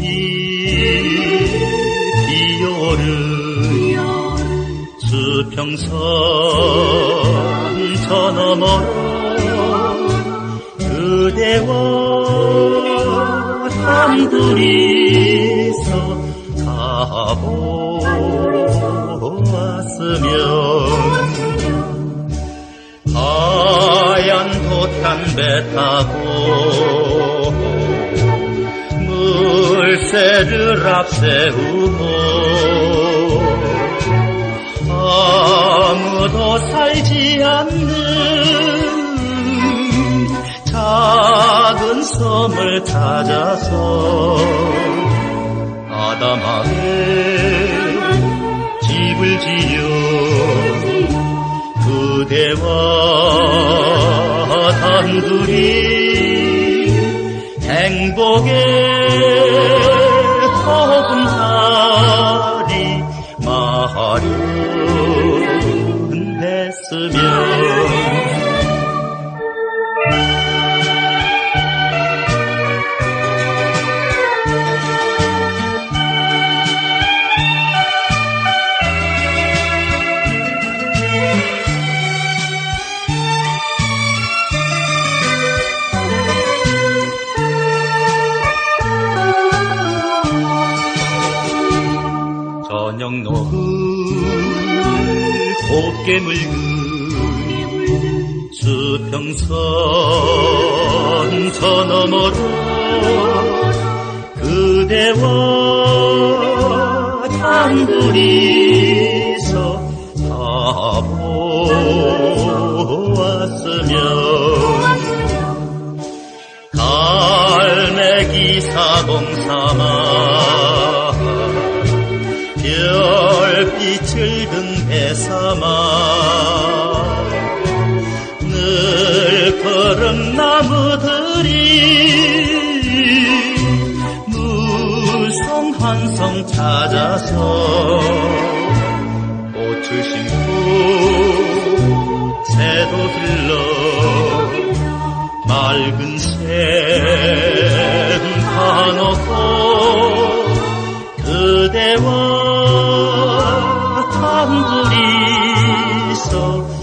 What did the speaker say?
이, 비오는 수평선 저 너머로 그대와 단둘이서 가보았으면 하얀 도탄배 타고 물새를 앞세우고 아무도 살지 않는 작은 섬을 찾아서 아담하게 집을 지어 그대와 단둘이 행복의 마련했으면 저녁 노을 곱게 묽은 수평선 저 너머로 그대와 단둘이서 가보았으면 갈매기 사공삼아 별빛을 든 배삼아 늘 걸은 나무들이 무성 한성 찾아서 꽃을 심고 새도 들러 맑은 샘 파놓고 그대와 단둘이서 살